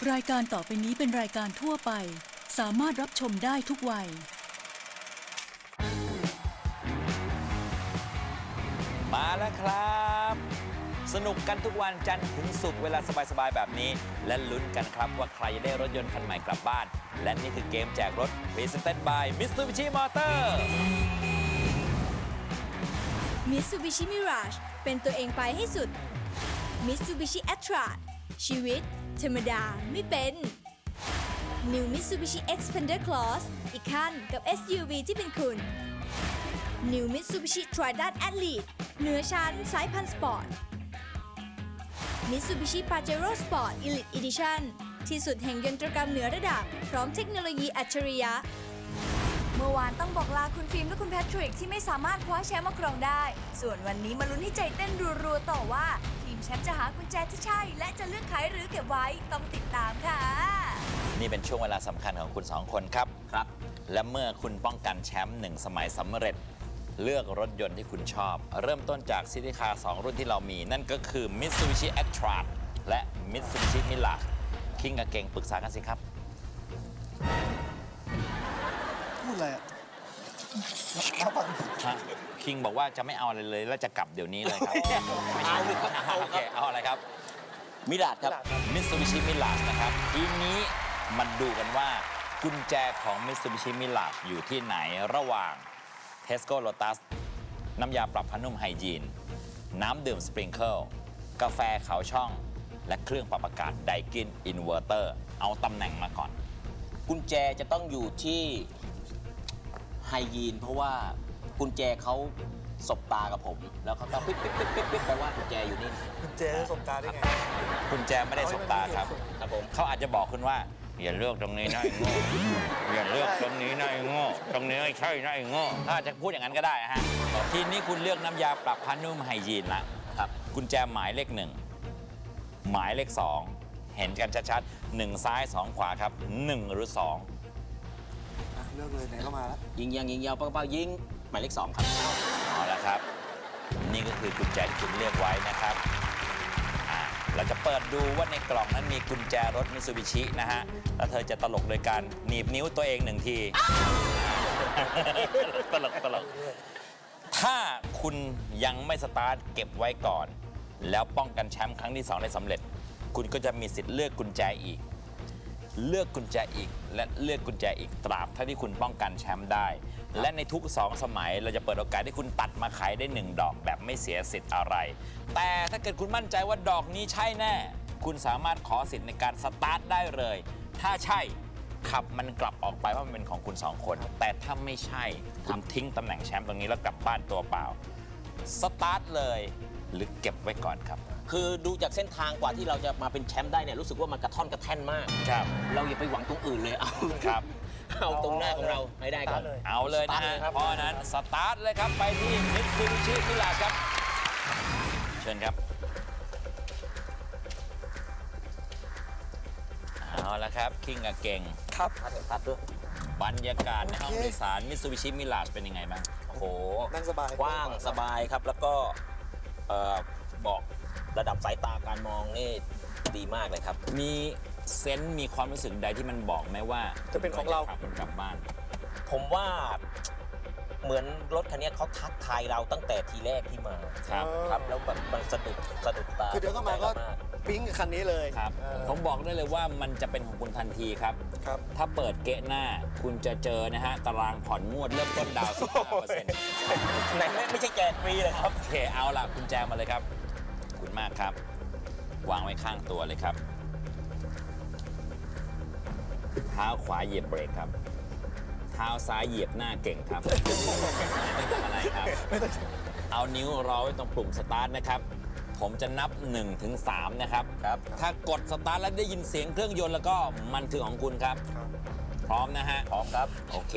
รายการต่อไปนี้เป็นรายการทั่วไป สามารถรับชมได้ทุกวัย มาแล้วครับ สนุกกันทุกวันจันทร์ถึงศุกร์เวลาสบาย ๆ แบบนี้ และลุ้นกันครับว่าใครจะได้รถยนต์คันใหม่กลับบ้าน และนี่คือเกมแจกรถ Presented by Mitsubishi Motors Mitsubishi Mirage เป็นตัวเองไปให้สุด Mitsubishi a t r a ชีวิต ธรรมดาไม่เป็น New Mitsubishi Xpander Cross อีกขั้นกับ SUV ที่เป็นคุณ New Mitsubishi Triton Athlete เหนือชั้นสายพันธุ์สปอร์ต Mitsubishi Pajero Sport Elite Edition ที่สุดแห่งยนตรกรรมเหนือระดับ พร้อมเทคโนโลยีอัจฉริยะ เมื่อวานต้องบอกลาคุณฟิล์มและคุณแพทริกที่ไม่สามารถคว้าแชมป์มาครองได้ ส่วนวันนี้มาลุ้นให้ใจเต้นรัวๆต่อว่า มแชมป์จะหากุญแจที่ใช่ และจะเลือกขายหรือเก็บไว้ต้องติดตามค่ะ นี่เป็นช่วงเวลาสำคัญของคุณสองคนครับ ครับ และเมื่อคุณป้องกันแชมป์หนึ่งสมัยสำเร็จ เลือกรถยนต์ที่คุณชอบ เริ่มต้นจากซิติคาร์2รุ่นที่เรามี นั่นก็คือ Mitsubishi a t r a และ Mitsubishi Mirage คิงกับเก่งปรึกษากันสิครับ พูดอะไรอะน้ำปังฮะ คิงบอกว่าจะไม่เอาอะไรเลยแล้วจะกลับเดี๋ยวนี้เลยครับเอาเลยครับโอเคเอาอะไรครับ มิลาดครับมิ t ซูบิชิมิลา e นะครับ ทีนี้มาดูกันว่า กุญแจของมิ t ซูบิชิมิลา e อยู่ที่ไหนระหว่าง Tesco Lotus น้ำยาปรับผ้านุ่มไฮจีน น้ำดื่มสปริงเกิลกาแฟขาวช่อง และเครื่องปรับอากาศไดกินอินเวอร์เตอร์ เอาตำแหน่งมาก่อน กุญแจจะต้องอยู่ที่ ไฮยีน เพราะว่ากุญแจเขาสบตากับผม แล้วเขาก็ปิ๊บปิ๊บปิ๊บปิ๊บปิ๊บแปลว่ากุญแจอยู่นี่คุณเจสบตาได้ไงกุญแจไม่ได้สบตาครับ ครับผมเขาอาจจะบอกคุณว่าอย่าเลือกตรงนี้นะไอ้โง่อย่าเลือกตรงนี้นะไอ้โง่ตรงนี้ไม่ใช่นะไอ้โง่ถ้าอาจจะพูดอย่างนั้นก็ได้ฮะทีนี้คุณเลือกน้ำยาปรับผ้านุ่มไฮยีนละครับกุญแจหมายเลขหนึ่งหมายเลขสองเห็นกันชัดๆหนึ่งซ้ายสองขวาครับหนึ่งหรือสองอะ เลือกเลยไหนก็มาแล้วยิงยางยิงยาวปังปังยิงหมายเลขสองครับ เอาละครับ นี่ก็คือกุญแจที่คุณเลือกไว้นะครับอ่าเราจะเปิดดูว่าในกล่องนั้นมีกุญแจรถมิ t ซูบิชินะฮะ แล้วเธอจะตลกโดยการหนีบนิ้วตัวเองหนึ่งที ตลกตลก ถ้าคุณยังไม่สตาร์ทเก็บไว้ก่อน แล้วป้องกันแชมป์ครั้งที่ 2 ได้สำเร็จ คุณก็จะมีสิทธิ์เลือกกุญแจอีก เลือกกุญแจอีก และเลือกกุญแจอีกตราบเท่าที่คุณป้องกันแชมป์ได้ และในทุก 2 สมัยเราจะเปิดโอกาสให้คุณตัดมาขายได้ 1 ดอกแบบไม่เสียสิทธิ์อะไร แต่ถ้าเกิดคุณมั่นใจว่าดอกนี้ใช่แน่ คุณสามารถขอสิทธิ์ในการสตาร์ทได้เลย ถ้าใช่ขับมันกลับออกไปว่ามันเป็นของคุณสองคน แต่ถ้าไม่ใช่คุณทิ้งตำแหน่งแชมป์ตรงนี้แล้วกลับบ้านตัวเปล่าสตาร์ทเลย หรือเก็บไว้ก่อนครับ คือดูจากเส้นทางกว่าที่เราจะมาเป็นแชมป์ได้เนี่ยรู้สึกว่ามันกระท่อนกระแท่นมาก ครับ เราอย่าไปหวังตรงอื่นเลยเอาครับ เอาตรงหน้าของเราให้ได้ก่อน เอาเลยนะฮะเพราะฉะนั้นสตาร์ทเลยครับไปที่มิตซูบิชิมิลาครับ เชิญครับ เอาละครับ คิงกับเก่ง ครับพัดพัดด้วย บรรยากาศในห้องโอเคโดยสารมิตซูบิชิมิลาเป็นยังไงบ้าง โอ้โหนั่งสบาย กว้างสบายครับแล้วก็ เอ่อบอกระดับสายตาการมองนี่ดีมากเลยครับ มีเซนส์มีความรู้สึกใดที่มันบอกไหมว่าจะเป็นของเรา ขับคุณกลับบ้าน ผมว่าเหมือนรถคันนี้เขาทักทายเราตั้งแต่ทีแรกที่มาครับ ครับแล้วแบบมันสะดุดสะดุดตาคือเดี๋ยวเข้ามาก็ สะดุดต ปิ๊งกับคันนี้เลยครับ เออผมบอกได้เลยว่ามันจะเป็นของคุณทันทีครับ ครับ ถ้าเปิดเกะหน้าคุณจะเจอนะฮะ ตารางผ่อนงวดเริ่มต้นดาวน์15%ไหนไม่ไม่ใช่แจกฟรีเลยครับ โอเคเอาล่ะกุญแจมาเลยครับขอบคุณมากครับ วางไว้ข้างตัวเลยครับ เท้าขวาเหยียบเบรกครับ เท้าซ้ายเหยียบหน้าเก่งครับไม่ต้องอะไรครับ เอานิ้วรอไว้ตรงปุ่มสตาร์ทนะครับ ผมจะนับ1ถึง3นะครับ ครับ ถ้ากดสตาร์ทแล้วได้ยินเสียงเครื่องยนต์แล้วก็มันคือของคุณครับครับพร้อมนะฮะ พร้อมครับ โอเค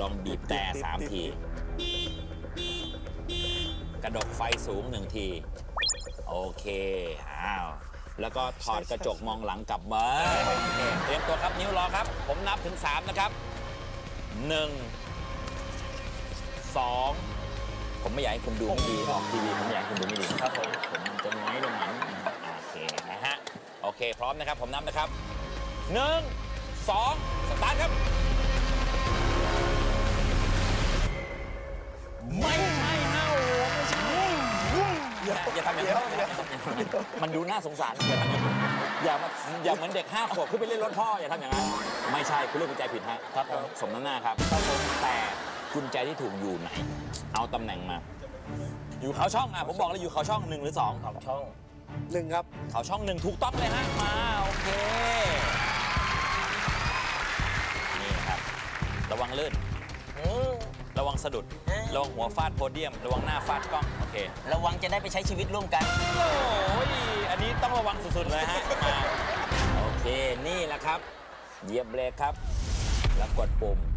ลองบีบแต่ติดสามติดที กระดกไฟสูงหนึ่งที โอเค อ้าว แล้วก็ถอดกระจกมองหลังกลับมาโอเคเตรียมตัวครับนิ้วรอครับ ผมนับถึง 3 นะครับ 1 2 ผมไม่อยากให้คุณดูไม่ดีออกทีวีผมอยากให้คุณดูไม่ดีครับผมผมมันจะน้อยลงหน่อยโอเคนะฮะโอเค พร้อมนะครับผมนับนะครับหนึ่งสองสตาร์ทครับ ไม่ใช่ฮะโอ้โหไม่ใช่อย่าอย่าทำอย่างนั้นมันดูน่าสงสารอย่าทำอย่างนั้นอย่ามาอย่าเหมือนเด็กห้าขวบขึ้นไปเล่นรถพ่ออย่าทำอย่างนั้นไม่ใช่คุณเลือกกุญแจผิดฮะครับผมสมน้ำหน้าครับแต่ กุญแจที่ถูกอยู่ไหน เอาตำแหน่งมา อยู่เขาช่องอะผมบอกเลยอยู่เขาช่องหนึ่งหรือสองเขาช่อง หนึ่งครับ เขาช่องหนึ่งถูกต้องเลยฮะมาโอเค นี่ครับ ระวังลื่น ระวังสะดุดระวังหัวฟาดโพเดียม ระวังหน้าฟาดกล้อง โอเค ระวังจะได้ไปใช้ชีวิตร่วมกัน โอ้ย อันนี้ต้องระวังสุด ๆ เลยฮะ มา โอเค นี่แหละครับ เหยียบเบรกครับ แล้วกดปุ่มเอานี้เอง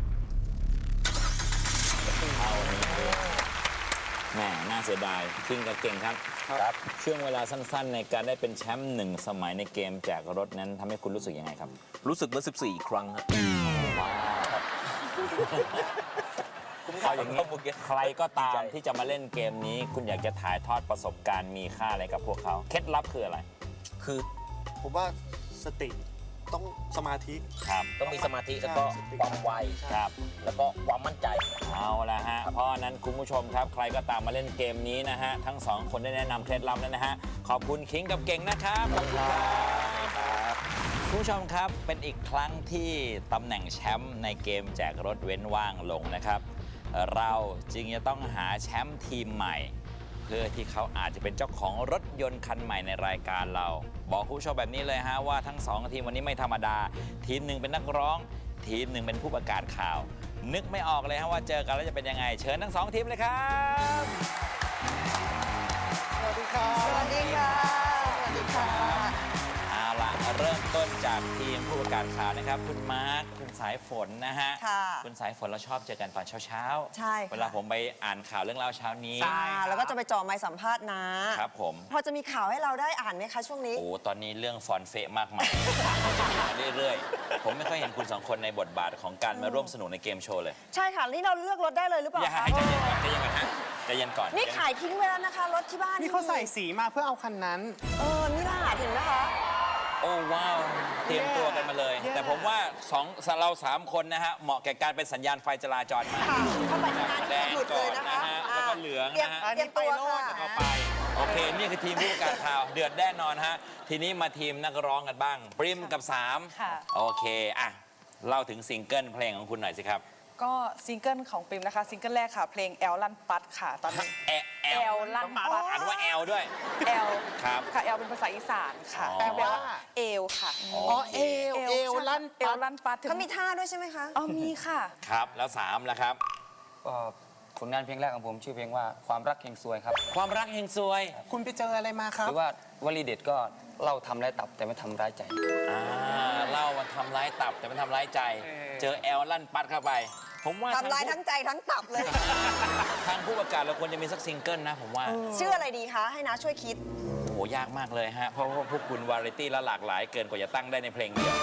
แหมน่าเสียดายคิงกับเก่งครับ ครับ ช่วงเวลาสั้นๆ ในการได้เป็นแชมป์หนึ่งสมัยในเกมแจกรถนั้นทำให้คุณรู้สึกยังไงครับ รู้สึกเมื่อ14 ครั้งครับเอาอย่างนี้ใครก็ตามที่จะมาเล่นเกมนี้ คุณอยากจะถ่ายทอดประสบการณ์มีค่าอะไรกับพวกเขา เคล็ดลับคืออะไร คือผมว่าสติ ต้องสมาธิครับ ต้องมีสมาธิแล้วก็ใช่ความไวครับ แล้วก็ความมั่นใจ เอาละฮะ เพราะฉะนั้นคุณผู้ชมครับ ใครก็ตามมาเล่นเกมนี้นะฮะ ทั้งสองคนได้แนะนำเคล็ดลับแล้วนะฮะ ขอบคุณคิงกับเก่งนะครับ ขอบคุณครับคุณผู้ชมครับ เป็นอีกครั้งที่ตำแหน่งแชมป์ในเกมแจกรถเว้นว่างลงนะครับ เราจึงจะต้องหาแชมป์ทีมใหม่เพื่อที่เขาอาจจะเป็นเจ้าของรถยนต์คันใหม่ในรายการเรา บอกคุณผู้ชมแบบนี้เลยฮะว่าทั้งสองทีมวันนี้ไม่ธรรมดา ทีมหนึ่งเป็นนักร้อง ทีมหนึ่งเป็นผู้ประกาศข่าว นึกไม่ออกเลยฮะว่าเจอกันแล้วจะเป็นยังไง เชิญทั้งสองทีมเลยครับสวัสดีครับสวัสดีค่ะสวัสดีค่ะ เอาล่ะเริ่มต้นจากทีมผู้ประกาศข่าวนะครับ คุณมาร์คคุณสายฝนนะฮะค่ะคุณสายฝนเราชอบเจอกันตอนเช้าๆใช่ค่ะ เวลาผมไปอ่านข่าวเรื่องเล่าเช้านี้อ่าแล้วก็จะไปจ่อไม้สัมภาษณ์นะครับ ผม พอจะมีข่าวให้เราได้อ่านไหมคะช่วงนี้ โอ้ตอนนี้เรื่องฟอนเฟะมากมายมาเรื่อยๆ ผมไม่ค่อยเห็นคุณสองคนในบทบาทของการมาร่วมสนุกในเกมโชว์เลย ใช่ค่ะ นี่เราเลือกรถได้เลยหรือเปล่าอย่าคะให้ใจเย็นก่อนใจเย็นก่อนฮะใจเย็นก่อนนี่ขายทิ้งไว้แล้วนะคะ รถที่บ้านนี่เขาใส่สีมาเพื่อเอาคันนั้น เออนี่ล่ะเห็นไหมคะโอ้ว้าว เตรียมตัวกันมาเลยแย่แต่ผมว่าสองเราสามคนนะฮะ เหมาะแก่การเป็นสัญญาณไฟจราจรมากค่ะเข้าไปทำงานแดนี่งหลุดก่เลอยนนะนะคะฮะแล้วก็เหลืองเตรียมนะฮะ เตรียมตัวค่ะเข้าไป โอเค นี่คือทีมผู้ประกาศข่าว เดือดแน่นอนฮะ ทีนี้มาทีมนักร้องกันบ้างปริมกับสามค่ะ โอเค อะ เล่าถึงซิงเกิลเพลงของคุณหน่อยสิครับ ก็ซิงเกิลของปริมนะคะซิงเกิลแรกค่ะ เพลงแอลลันปัดค่ะตอนนี้ แอลแอแอลลลั่นปัด อ่านว่าแอลด้วย แอลครับ ค่ะแอลเป็นภาษาอีสานค่ะอ๋อแปลว่า เอลค่ะอ๋อเอวเอวใช่ลั่นเอปัลดลั่นปัดถึงเขามีท่าด้วยใช่ไหมคะ อ๋อมีค่ะ ครับ แล้วสามแล้วครับ ก็ผลงานเพลงแรกของผมชื่อเพลงว่าความรักแห่งซวยครับ ความรักเฮงซวยคุณไปเจออะไรมาครับหรือว่าวลีเด็ดก็เล่าทำร้ายตับแต่ไม่ทำร้ายใจ อ่าเล่ามันทำร้ายตับแต่มันทำร้ายใจ เจอแอลลั่นปัดเข้าไป ผมว่าทำลายผู้ทั้งใจทั้งตับเลย ทางผู้ประกาศเราควรจะมีสักซิงเกิลนะผมว่า ชื่ออะไรดีคะ ให้น้าช่วยคิด โอ้โหยากมากเลยฮะ เพราะว่าพวกคุณวาไรตี้และหลากหลายเกินกว่าจะตั้งได้ในเพลงเดียว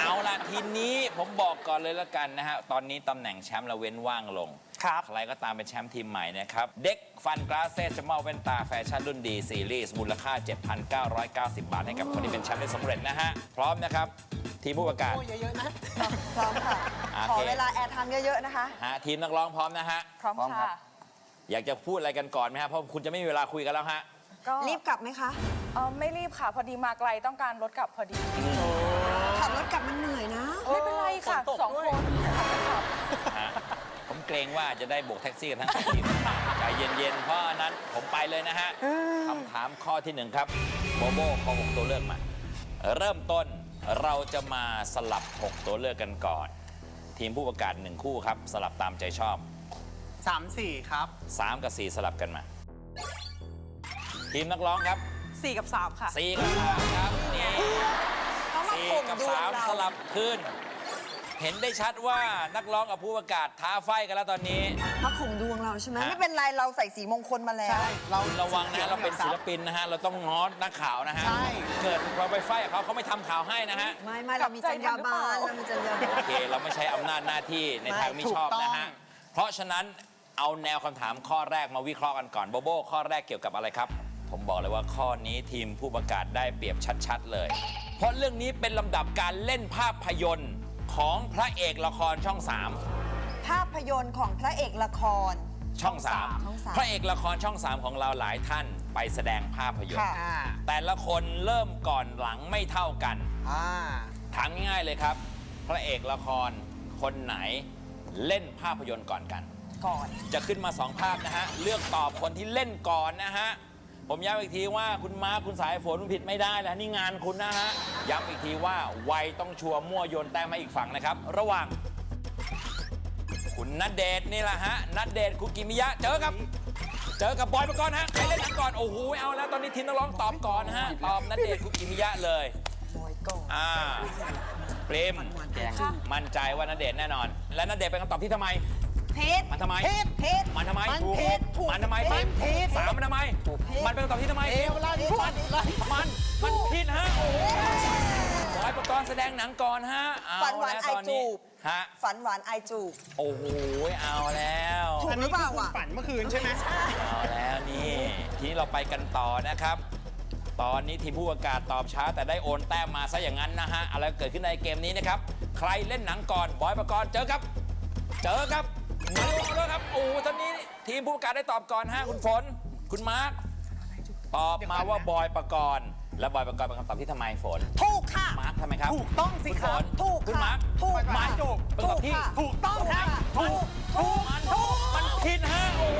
เอาล่ะทีนี้ผมบอกก่อนเลยแล้วกันนะฮะ ตอนนี้ตำแหน่งแชมป์เราเว้นว่างลง ครับ ใครก็ตามเป็นแชมป์ทีมใหม่นะครับ เด็กฟันกราเซสจะมอบแว่นตาแฟชั่นรุ่นดีซีรีส์มูลค่า 7,990 บาทให้กับคนที่เป็นแชมป์ได้สำเร็จนะฮะ พร้อมนะครับ ทีมผู้ประกาศ โอ้เยอะๆนะ พร้อมค่ะ โอเค ขอเวลาแอร์ไทม์เยอะๆนะคะ ฮะทีมนักร้องพร้อมนะฮะ พร้อมพร้อมครัค่ะบอยากจะพูดอะไรกันก่อนไหมฮะ เพราะคุณจะไม่มีเวลาคุยกันแล้วฮะ ก็รีบกลับไหมคะ เออไม่รีบค่ะ พอดีมาไกลต้องการรถกลับพอดี ขับรถกลับมันเหนื่อยนะ ไม่เป็นไรค่ะฝนตกสองด้วยคนขับไปขับฮะผมเกรงว่าจะได้โบกแท็กซี่กันทั้งสองทีมใจเย็นๆ เพราะฉะนั้นผมไปเลยนะฮะคำถามข้อที่หนึ่งครับ โบโบข้อหกตัวเลือกมา เริ่มต้น เราจะมาสลับ 6 ตัวเลือกกันก่อน ทีมผู้ประกาศหนึ่งคู่ครับ สลับตามใจชอบ สามสี่ครับ 3 กับ 4 สลับกันมา ทีมนักร้องครับ4กับ3ค่ะ4 กับ3ครับนี่เขามาสี่ข่มกับ ดวงสามเราสลับขึ้น เห็นได้ชัดว่านักร้องกับผู้ประกาศท้าไฟกันแล้วตอนนี้มาข่มดวงเราใช่ไหมฮะไม่เป็นไรเราใส่สีมงคลมาแล้วใช่เราคุณระวังนะเราเป็นศิลปินนะฮะ เราต้องง้อนักข่าวนะฮะ ใช่ เกิดเราไปไฟกับเขาเขาไม่ทำข่าวให้นะฮะ ไม่ไม่เรามีจรรยาบรรณเรามีจรรยาบรรณ โอเค เราไม่ใช้อำนาจหน้าที่ในทางไม่ชอบนะฮะ เพราะฉะนั้นเอาแนวคำถามข้อแรกมาวิเคราะห์กันก่อนโบโบข้อแรกเกี่ยวกับอะไรครับ ผมบอกเลยว่าข้อนี้ทีมผู้ประกาศได้เปรียบชัดๆเลย เพราะเรื่องนี้เป็นลำดับการเล่นภาพยนตร์ ของพระเอกละครช่อง3ภาพยนตร์ของพระเอกละคร ช่องช่อง3สามพระเอกละครช่อง3ของเราหลายท่านไปแสดงภาพยนตร์ ค่ะอ่าแต่ละคนเริ่มก่อนหลังไม่เท่ากัน อ่า ถามง่ายๆเลยครับ พระเอกละครคนไหนเล่นภาพยนตร์ก่อนกัน ก่อน จะขึ้นมาสองภาพนะฮะ เลือกตอบคนที่เล่นก่อนนะฮะ ผมย้ำอีกทีว่าคุณมาร์คคุณสายฝนคุณผิดไม่ได้แล้วนี่งานคุณนะฮะ ย้ำอีกทีว่าไวยต้องชัวร์มั่วโยนแต้มให้อีกฝั่งนะครับ ระหว่าง คุณนัดเดทนี่แหละฮะนัดเดทคุกิมิยะเจอกับ เจอกับบอยปกรณ์ฮะใครเล่นหนังก่อนโอ้โหเอาแล้วตอนนี้ทีมนักร้องตอบก่อนฮะตอบนัดเดทคุกิมิยะเลยบอยก่อนอ่าเปรมมั่นใจว่านัดเดทแน่นอน และนัดเดทเป็นคำตอบที่ทำไม เพชรมันทำไมเพชรเพชรมันทำไมมันถูกผิดถูกมันทำไมมันผิดสามมันทำไมมันเป็นคำตอบที่ทำไมเอวลั่นมันมันมันผิดฮะโอ้โหบอยประกรณ์แสดงหนังก่อนฮะเอฝันหวานแล้วไอตอนจูนี้บฮะฝันหวานไอจูบโอ้โหเอาแล้วถูกหรือเปล่าอะฝันเมื่อคืนใช่ไหมเอาแล้วนี่ทีนี้เราไปกันต่อนะครับตอนนี้ทีมผู้ประกาศตอบช้าแต่ได้โอนแต้มมาซะอย่างนั้นนะฮะ อะไรเกิดขึ้นในเกมนี้นะครับ ใครเล่นหนังก่อน บอยประกรณ์เจอครับ เจอครับ มาดูกันด้วยครับโอ้โหตอนนี้ทีมผู้ประกาศได้ตอบก่อนฮะคุณฝน คุณมาร์คตอบมาว่าบอยประกรณ์และบอยประกรณ์เป็นคำตอบที่ทำไมฝน ถูกค่ะ มาร์คทำไมครับ ถูกต้องสิคุณคฝรับนถูกคุณค่ะมาร์คถูกมาค่ะร์คเป็นคำตอบที่ถูกต้องค่ะถูกถูกมันถูกมันผิดฮะโอ้โห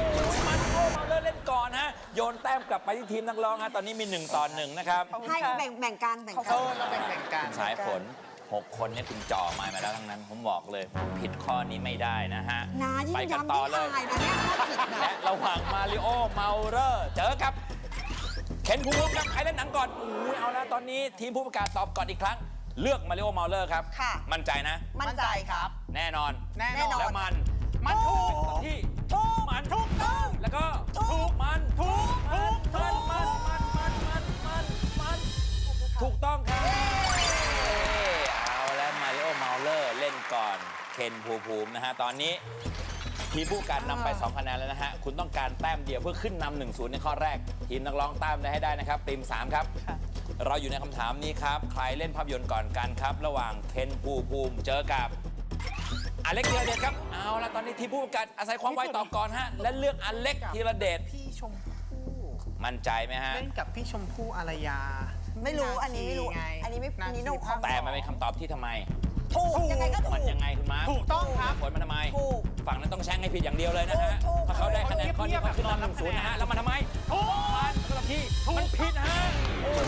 มันโอ้มาเลยเล่นก่อนฮะโยนแต้มกลับไปที่ทีมนักร้องฮะตอนนี้มีหนึ่งต่อหนึ่งนะครับให้แบ่งแบ่งกันแบ่งกันอเราแบ่งๆกัน สายฝน หกคนเนี่ยคุณจ่อไมามาแล้วทั้งนั้น ผมบอกเลยผมผิดข้อนี้ไม่ได้นะฮะ นายิ่ไปงกันย้ำต่อยิ่งเลย อายนะเนี่ยถ้าผิดนะและระหว่างมาริโอเมาเลอร์เจอกับเคนภูมิครับใครเล่นหนังก่อนอู้ยเอาแล้วตอนนี้ทีมผู้ประกาศตอบก่อนอีกครั้ง เลือกมาริโอเมาเลอร์ครับ ค่ะ มั่นใจนะ มั่นใจครับ แน่นอนแน่แน่นนออนนแล้วมันมันถูกที่ถูกมันถูกต้องแล้วก็ถูกมันถูกมันถูกมันมันมันมันมันมันถูกต้องครับเอาแล้วมาริโอเมาเลอร์เล่นก่อน เคนภูมิภูมินะฮะ ตอนนี้ทีมผู้การนำไป2คะแนนแล้วนะฮะ คุณต้องการแต้มเดียวเพื่อขึ้นนำ1 0ในข้อแรก ทีมนักร้องตามได้ให้ได้นะครับทีม3ครับ เราอยู่ในคำถามนี้ครับ ใครเล่นภาพยนตร์ก่อนกันครับ ระหว่างเคนภูมิภูมิเจอกับอเล็กธีรเดชครับ เอาละตอนนี้ทีมผู้ประกาศอาศัยความไวตอบก่อนฮะ และเลือกอเล็กธีรเดช พี่ชมพู่มั่นใจไหมฮะ เล่นกับพี่ชมพู่อารยาไม่รู้อันนี้ไม่รู้นาคีไงอันนี้ไม่นาคีอันนี้โนคอม แต่มันเป็นคำตอบที่ทำไม ถูกยังไงก็ถูมันกยังไงคุณมาร์คถูกต้องครับ ผลมันทำไม ถูก ฝั่งนั้นต้องแช่งให้ผิดอย่างเดียวเลยนะฮะถูกถูกถ้าเขาได้คะแนนข้อนี้เขาขึ้นนำหนึ่งศูนย์นะฮะ แล้วมันทำไมถูกมันก็ที่มันผิดฮะ โอ้โห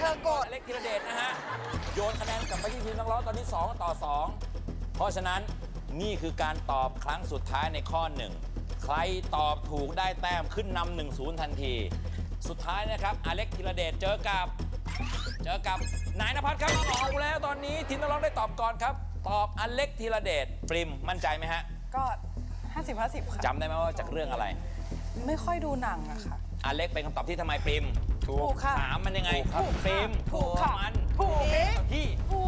เธอกดอเล็กธีรเดชนะฮะ โยนคะแนนกลับไปที่ทีมนักร้องตอนนี้ 2 ต่อ 2 เพราะฉะนั้นนี่คือการตอบครั้งสุดท้ายในข้อหนึ่งใครตอบถูกได้แต้มขึ้นนำหนึ่งศูนย์ทันที สุดท้ายนะครับ อเล็กธีรเดชเจอกับ เจอกับนายนภัสครับเอาแล้วตอนนี้ทีมนักร้องได้ตอบก่อนครับ ตอบอเล็กธีรเดชปริมมั่นใจไหมฮะก็ 50 50 ค่ะ จำได้ไหมว่าจากเรื่องอะไร ไม่ค่อยดูหนังอะค่ะ อเล็กเป็นคำตอบที่ทำไมปริมถูกค่ะสามมันยังไงถูกค่ะปริมถูกค่ะมันถูกคำตอบที่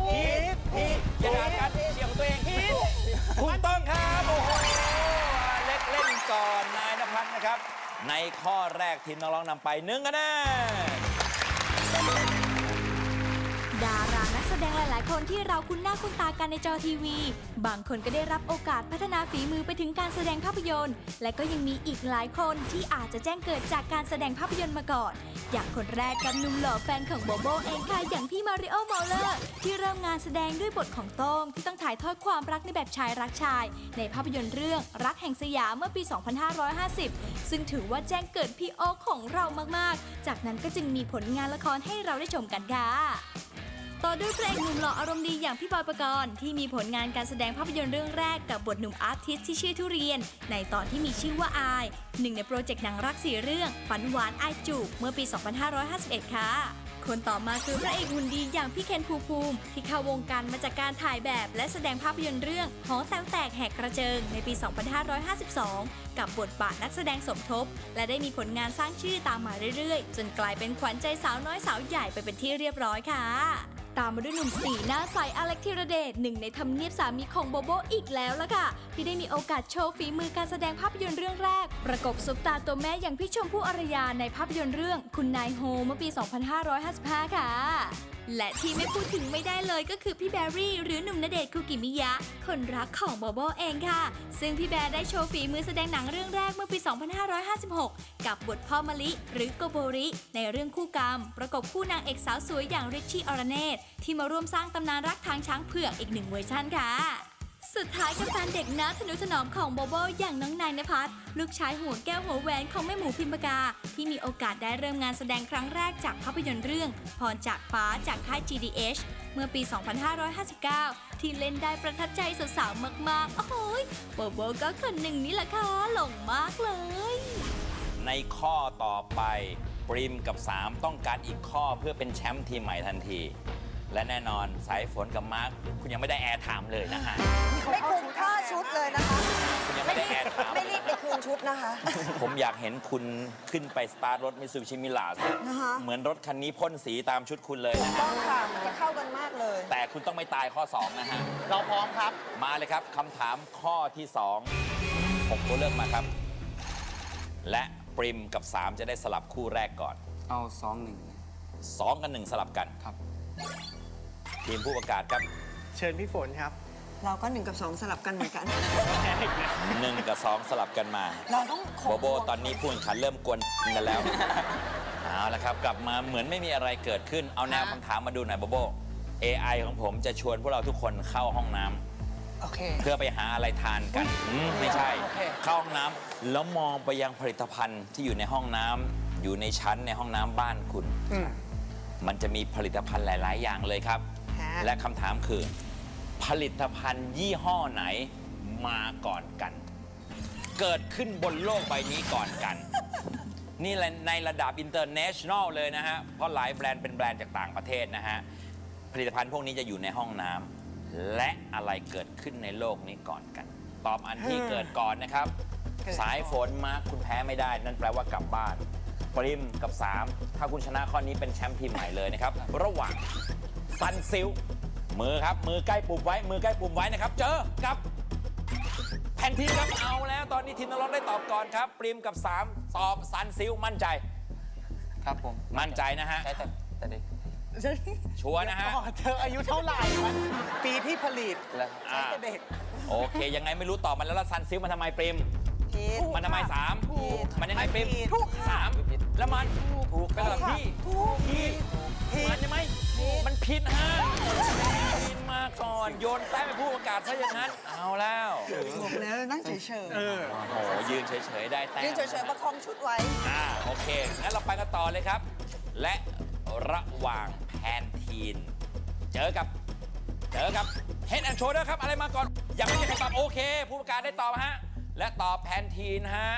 ผิดผิดอย่าด่ากันเสียงตัวเองผิดถูกต้องครับโอ้โหอเล็กเล่นก่อนนายนภัสนะครับ ในข้อแรกทีมนักร้องนำไปหนึ่งคะแนน คนที่เราคุ้นหน้าคุ้นตากันในจอทีวี บางคนก็ได้รับโอกาสพัฒนาฝีมือไปถึงการแสดงภาพยนตร์ และก็ยังมีอีกหลายคนที่อาจจะแจ้งเกิดจากการแสดงภาพยนตร์มาก่อน อย่างคนแรกกับหนุ่มหล่อแฟนของโบโบเองค่ะอย่างพี่มาริโอมอลเลอร์ที่เริ่มงานแสดงด้วยบทของโต้งที่ต้องถ่ายทอดความรักในแบบชายรักชาย ในภาพยนตร์เรื่องรักแห่งสยามเมื่อปี 2550 ซึ่งถือว่าแจ้งเกิดพี่โอของเรามากๆ จากนั้นก็จึงมีผลงานละครให้เราได้ชมกันค่ะ ต่อด้วยพระเอกหนุ่มหล่ออารมณ์ดีอย่างพี่บอยปกรณ์ที่มีผลงานการแสดงภาพยนตร์เรื่องแรกกับบทหนุ่มอาร์ติสที่ชื่อทุเรียน ในตอนที่มีชื่อว่าอายหนึ่งในโปรเจกต์หนังรักสี่เรื่อง ฝันหวานอายจูบเมื่อปี 2551 ค่ะ คนต่อมาคือพระเอกหุ่นดีอย่างพี่เคนภูภูมิ ที่เข้าวงการมาจากการถ่ายแบบ และแสดงภาพยนตร์เรื่องหอแตวแตกแหกกระเจิงในปี 2552กับบทบาทนักแสดงสมทบ และได้มีผลงานสร้างชื่อตามมาเรื่อยๆ จนกลายเป็นขวัญใจสาวน้อยสาวใหญ่ไปเป็นที่เรียบร้อยค่ะ ตามมาด้วยหนุ่มสีหน้าใสอเล็กธีรเดชหนึ่งในทำเนียบสามีของโบโบอีกแล้วล่ะค่ะ ที่ได้มีโอกาสโชว์ฝีมือการแสดงภาพยนตร์เรื่องแรก ประกบซุปตาตัวแม่อย่างพี่ชมพู่อารยาในภาพยนตร์เรื่อง คุณนายโฮเมื่อปี 2555 ค่ะ และที่ไม่พูดถึงไม่ได้เลยก็คือพี่แบรี่ หรือหนุ่มณเดชน์คุกิมิยะ คนรักของโบโบเองค่ะ ซึ่งพี่แบร์ได้โชว์ฝีมือแสดงหนังเรื่องแรกเมื่อปี 2556 กับบทพ่อมะลิ หรือโกโบริ ในเรื่องคู่กรรม ประกบคู่นางเอกสาวสวยอย่างริชชี่อรเนตที่มาร่วมสร้างตำนานรักทางช้างเผือกอีกหนึ่งเวอร์ชันค่ะ สุดท้ายกับแฟนเด็กนะทนุถนอมของโบโบอย่างน้องนายนภัสลูกชายหัวแก้วหัวแหวนของแม่หมูพิมพกา ที่มีโอกาสได้เริ่มงานแสดงครั้งแรกจากภาพยนตร์เรื่อง พรจากฟ้าจากค่าย GDH เมื่อปี 2559 ที่เล่นได้ประทับใจสาวๆมากๆ โอ้โหโบโบก็คนหนึ่งนี่แหละค่ะหลงมากเลย ในข้อต่อไปปริมกับ 3 ต้องการอีกข้อเพื่อเป็นแชมป์ทีมใหม่ทันที และแน่นอนสายฝนกับมาร์คคุณยังไม่ได้แอร์ไถามเลยนะฮะไม่คุ้มค่าชุดเลยนะคะ คุณยังไม่ได้แอร์ไถามไม่รีบไปคืนชุดนะคะ ผมอยากเห็นคุณขึ้นไปสตาร์ทรถมิซูบิชิมิลาสนะคะ เหมือนรถคันนี้พ่นสีตามชุดคุณเลยนะฮะต้องค่ะมันจะเข้ากันมากเลย แต่คุณต้องไม่ตายข้อ 2 นะฮะ เราพร้อมครับ มาเลยครับคำถามข้อที่2 6ตัวเลือกมาครับ และปริมกับ 3 จะได้สลับคู่แรกก่อน เอาสองหนึ่ง 2 กับ 1 สลับกันครับ ทีมผู้ประกาศครับเชิญพี่ฝนครับ เราก็หนึ่งกับสองสลับกันเหมือนกัน1กับ2สลับกันมาเราต้องคงโบโบตอนนี้ผู้แข่งขันเริ่มกวนกันแล้ว เอาละครับ กลับมาเหมือนไม่มีอะไรเกิดขึ้น เอาแนวคำถามมาดูหน่อยโบโบ AI ของผมจะชวนพวกเราทุกคนเข้าห้องน้ำ โอเค เพื่อไปหาอะไรทานกันอืมไม่ใช่ โอเค เข้าห้องน้ำแล้วมองไปยังผลิตภัณฑ์ที่อยู่ในห้องน้ำอยู่ในชั้นในห้องน้ำบ้านคุณ อืมมันจะมีผลิตภัณฑ์หลาย ๆ อย่างเลยครับ ฮะ และคำถามคือ ผลิตภัณฑ์ยี่ห้อไหนมาก่อนกัน เกิดขึ้นบนโลกใบนี้ก่อนกัน นี่แหละในระดับ international เลยนะฮะ เพราะหลายแบรนด์เป็นแบรนด์จากต่างประเทศนะฮะ ผลิตภัณฑ์พวกนี้จะอยู่ในห้องน้ำและอะไรเกิดขึ้นในโลกนี้ก่อนกัน ตอบอันที่เกิดก่อนนะครับสายฝนมาร์คคุณแพ้ไม่ได้ นั่นแปลว่ากลับบ้านปริมกับ 3 ถ้าคุณชนะข้อนี้เป็นแชมป์ทีมใหม่เลยนะครับ ระหว่าง ซันซิลมือครับ มือใกล้ปุ่มไว้ มือใกล้ปุ่มไว้นะครับ เจอกับแผ่นทีมครับเอาแล้ว ตอนนี้ทีมนรกได้ตอบก่อนครับปริมกับ 3 ตอบซันซิลมั่นใจ ครับผมมั่นใจนะฮะ ใช้แต่แต่เด็กชัวร์นะฮะ อ๋อเธออายุเท่าไหร่มันปีที่ผลิตแล้วครับอ่าเด็ก โอเค ยังไงไม่รู้ตอบมันแล้วแล้วซันซิลมันทำไมปริม ผิด มันทำไมสามถูกมันยังไงปริมถูกค่ะสามแล้วมันถูกเป็นระดับที่ถูกที่มันใช่ไหม มันผิดฮะผิดมาก่อน โยนแต้มไปผู้ประกาศซะอย่างนั้น เอาแล้วบอกแล้วนั่งเฉยเออโอ้โหยืนเฉยๆได้แต้ๆมยืนเฉยๆประคองชุดไว้ อ่าโอเค งั้นเราไปกันต่อเลยครับ และระหว่างแพนทีน เจอกับ เจอกับเฮดแอนโชเดอร์ครับ อะไรมาก่อน ยังไม่มีใครตอบโอเค ผู้ประกาศได้ตอบฮะ และตอบแพนทีนฮะ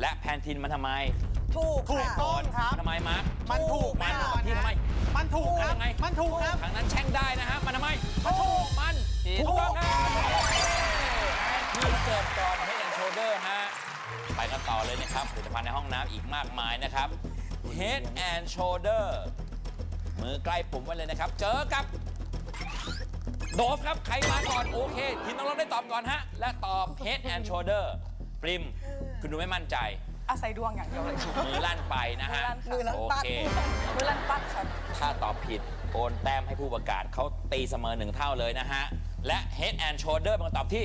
และแพนทีนมันทำไม ถูกถูกค่ะ ต้องครับ ทำไมมาร์คมันถูกมัแน่นนอนที่ทำไม มันถูกคมันรับยังไง มันถูกครับ ทางนั้นแช่งได้นะฮะ มันทำไมมันถูกมันถูกต้องครับทีมเกิดก่อนเฮดแอนโชเดอร์ฮะ ไปกันต่อเลยนะครับผลิตภัณฑ์ในห้องน้ำอีกมากมายนะครับ Head and Shoulder มือใกล้ปุ่มไว้เลยนะครับ เจอกับ โดฟครับ ใครมาก่อนโอเค ทีมน้องเราได้ตอบก่อนฮะ และตอบ Head and Shoulder ปริม คุณดูไม่มั่นใจ อาศัยดวงอย่างเดียวเลยค่ะมือลั่นไปนะฮะ มือลั่นโอปัดเค มือลันปัดครับ ถ้าตอบผิดโอนแต้มให้ผู้ประกาศเขาตีเสมอหนึ่งเท่าเลยนะฮะ และ Head and Shoulder เป็นคำตอบที่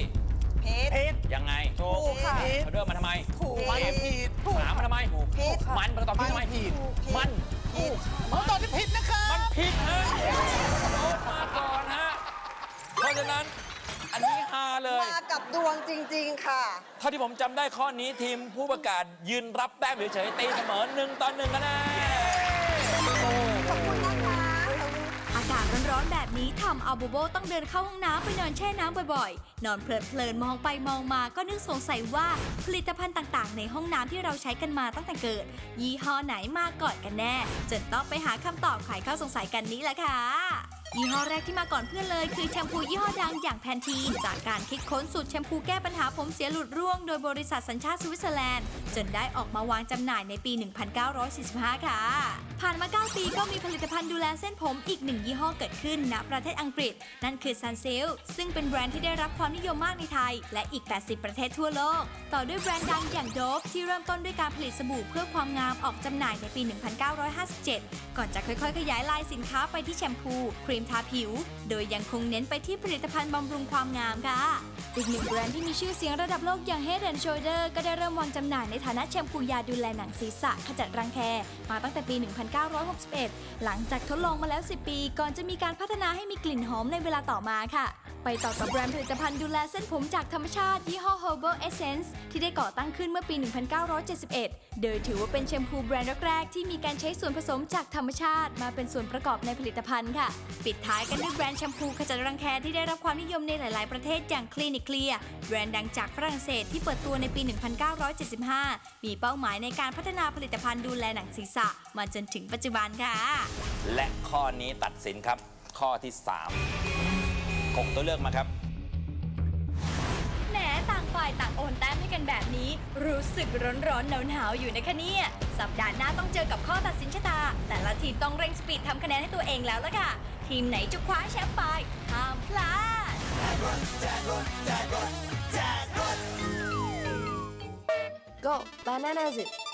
ผิดผิดยังไงถูกค่ะ Shoulder มาทำไมถูกมันผิดสามมาทำไมผิดมันเป็นคำตอบที่ทำไมมันผิดมันผิดผมตอบที่ผิดนะครับมันผิดฮะโดนมาก่อนฮะเพราะฉะนั้นอันนี้ฮา เลย มากับดวงจริง ๆ ค่ะ เท่าที่ผมจำได้ข้อนี้ทีมผู้ประกาศยืนรับแต้มเฉยๆตีเสมอหนึ่งต่อหนึ่งคะแนน ขอบคุณนะคะ อากาศร้อนๆแบบนี้ทำเอาโบโบต้องเดินเข้าห้องน้ำไปนอนแช่น้ำบ่อยๆ นอนเพลินๆมองไปมองมาก็นึกสงสัยว่าผลิตภัณฑ์ต่างๆ ในห้องน้ำที่เราใช้กันมาตั้งแต่เกิด ยี่ห้อไหนมาก่อนกันแน่ จนต้องไปหาคำตอบไขข้อสงสัยกันนี้แหละค่ะ ยี่ห้อแรกที่มาก่อนเพื่อนเลยคือแชมพูยี่ห้อดังอย่างแพนทีนจากการคิดค้นสูตรแชมพูแก้ปัญหาผมเสียหลุดร่วงโดยบริษัทสัญชาติสวิตเซอร์แลนด์ จนได้ออกมาวางจำหน่ายในปี 1945 ค่ะ ผ่านมา 9 ปีก็มีผลิตภัณฑ์ดูแลเส้นผมอีกหนึ่งยี่ห้อเกิดขึ้นณประเทศอังกฤษ นั่นคือ Sunsilk ซึ่งเป็นแบรนด์ที่ได้รับความนิยมมากในไทย และอีก 80 ประเทศทั่วโลก ต่อด้วยแบรนด์ดังอย่างโดฟที่เริ่มต้นด้วยการผลิตสบู่เพื่อความงามออกจำหน่ายในปี 1957 ก่อนจะค่อยๆ ขยายลายสินค้าไปที่แชมพูครีมทาผิว โดยยังคงเน้นไปที่ผลิตภัณฑ์บำรุงความงามค่ะ อีกหนึ่งแบรนด์ที่มีชื่อเสียงระดับโลกอย่าง Head and Shoulder ก็ได้เริ่มวางจำหน่ายในฐานะแชมพูยาดูแลหนังศีรษะขจัดรังแค มาตั้งแต่ปี 1961 หลังจากทดลองมาแล้ว 10 ปี ก่อนจะมีการพัฒนาให้มีกลิ่นหอมในเวลาต่อมาค่ะ ไปต่อกับแบรนด์ผลิตภัณฑ์ดูแลเส้นผมจากธรรมชาติยี่ห้อ Herbal Essence ที่ได้ก่อตั้งขึ้นเมื่อปี 1971 โดยถือว่าเป็นแชมพูแบรนด์แรกๆที่มีการใช้ส่วนผสมจากธรรมชาติ มาเป็นส่วนประกอบในผลิตภัณฑ์ค่ะปิดท้ายกันด้วยแบรนด์แชมพูขจัดรังแคที่ได้รับความนิยมในหลาย ๆ ประเทศอย่าง Clinic Clear แบรนด์ดังจากฝรั่งเศสที่เปิดตัวในปี 1975 มีเป้าหมายในการพัฒนาผลิตภัณฑ์ดูแลหนังศีรษะ มาจนถึงปัจจุบันค่ะ และข้อนี้ตัดสินครับ ข้อที่3กตัวเลือกมาครับ นแต้มให้กันแบบนี้ รู้สึกร้อนๆหนาวๆอยู่นะคะเนี่ย สัปดาห์หน้าต้องเจอกับข้อตัดสินชะตา แต่ละทีมต้องเร่งสปีดทำคะแนนให้ตัวเองแล้วล่ะค่ะ ทีมไหนจะคว้าแชมป์ไปห้ามพลาด Go Bananas it